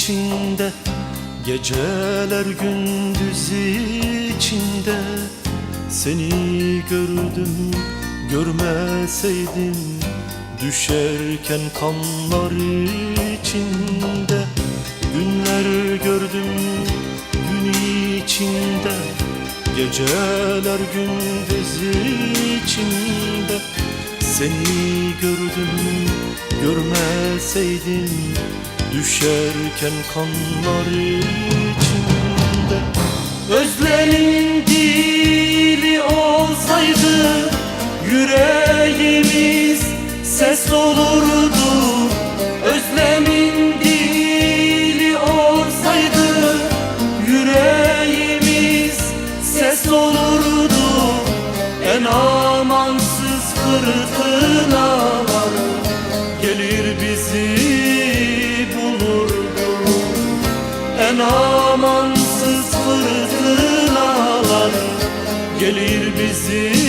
içinde Geceler gündüz içinde. Seni gördüm görmeseydim Düşerken kanlar içinde. Günler gördüm gün içinde Geceler gündüz içinde Seni gördüm görmeseydim Düşerken kanlar içinde. Özlemin dili olsaydı Yüreğimiz ses olurdu. Özlemin dili olsaydı Yüreğimiz ses olurdu. En amansız fırtınalar Gelir bizi bulurdu En amansız fırtınalar Gelir bizi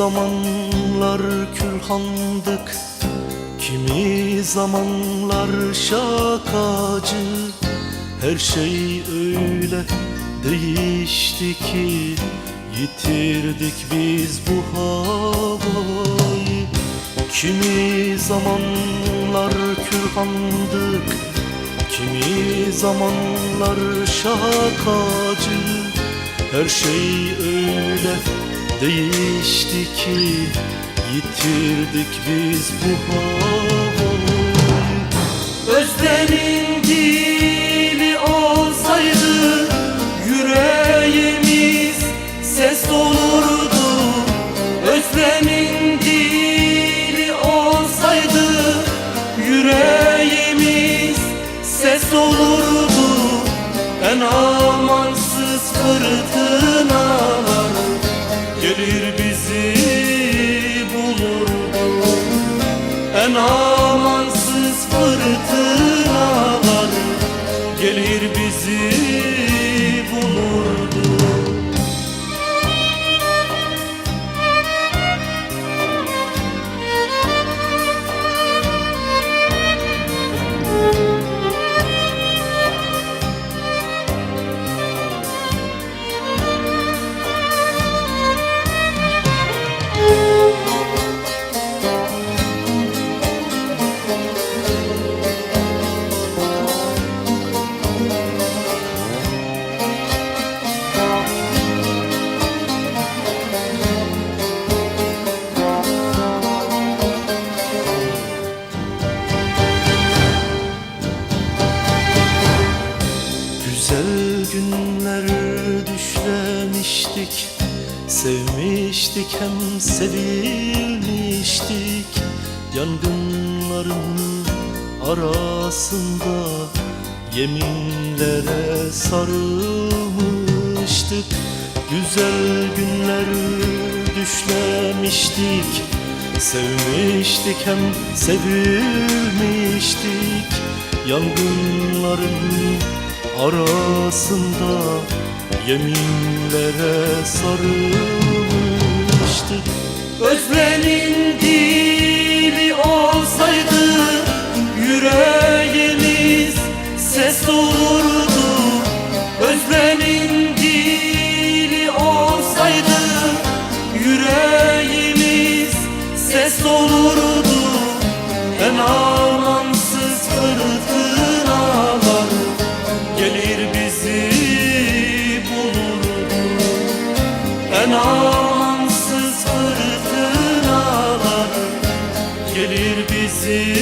zamanlar külhandık Kimi zamanlar şakacı. Her şey öyle değişti ki Yitirdik biz bu havayı. Kimi zamanlar külhandık Kimi zamanlar şakacı. Her şey öyle değişti ki Yitirdik biz bu havayı Özlemin dili olsaydı Yüreğimiz ses olurdu. Özlemin dili olsaydı Yüreğimiz ses olurdu. En amansız fırtınalar En Güzel günler düşlemiştik. Sevmiştik hem sevilmiştik. Yangınların arasında Yeminlere sarılmıştık. Güzel günler düşlemiştik. Sevmiştik hem sevilmiştik. Yangınların arasında yeminlere sarılmıştık Özlemin see.